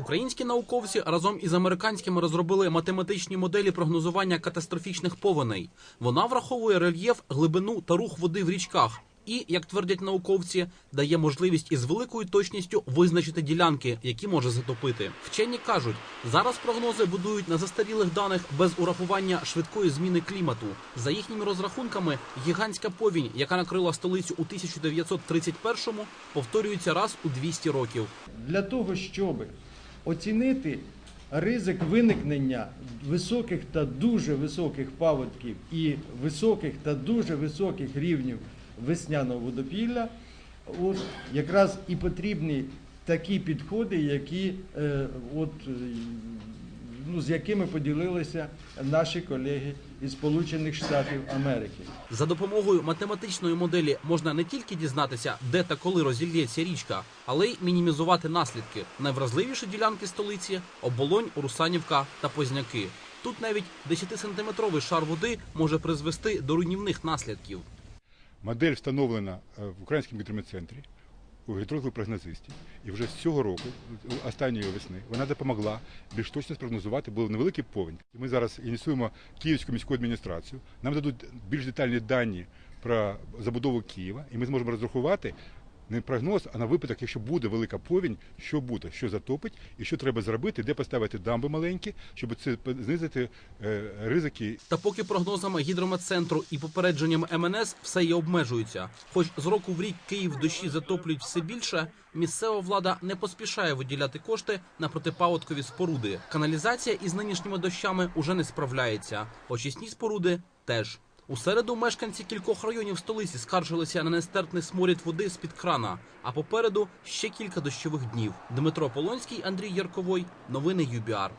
Українські науковці разом із американськими розробили математичні моделі прогнозування катастрофічних повеней. Вона враховує рельєф, глибину та рух води в річках. І, як твердять науковці, дає можливість із великою точністю визначити ділянки, які може затопити. Вчені кажуть, зараз прогнози будують на застарілих даних без урахування швидкої зміни клімату. За їхніми розрахунками, гігантська повінь, яка накрила столицю у 1931-му, повторюється раз у 200 років. для того, щоб оцінити ризик виникнення високих та дуже високих паводків і високих та дуже високих рівнів весняного водопілля, от якраз і потрібні такі підходи, які, е, от, з якими поділилися наші колеги із Сполучених Штатів Америки. За допомогою математичної моделі можна не тільки дізнатися, де та коли розілється річка, але й мінімізувати наслідки. Найвразливіші ділянки столиці оболонь, Русанівка та Позняки. Тут навіть 10-сантиметровий шар води може призвести до руйнівних наслідків. Модель встановлена е, в українському гідрометцентрі у гідрологів прогнозистів. І вже з цього року, останньої весни, вона допомогла більш точно спрогнозувати, був невеликий повінь. Ми зараз ініціюємо Київську міську адміністрацію. Нам дадуть більш детальні дані про забудову Києва, і ми зможемо розрахувати не прогноз, а на випадок, якщо буде велика повінь, що буде, що затопить, і що треба зробити, де поставити дамби маленькі, щоб це знизити е, ризики Та поки прогнозами гідрометцентру і попередженням МНС все і обмежується. Хоч з року в рік Київ дощі затоплюють все більше, місцева влада не поспішає виділяти кошти на протипаводкові споруди. Каналізація із нинішніми дощами уже не справляється. Очисні споруди теж. У середу мешканці кількох районів столиці скаржилися на нестерпний сморід води з під крана. А попереду ще кілька дощових днів. Дмитро Полонський, Андрій Ярковой. Новини ЮБІАР.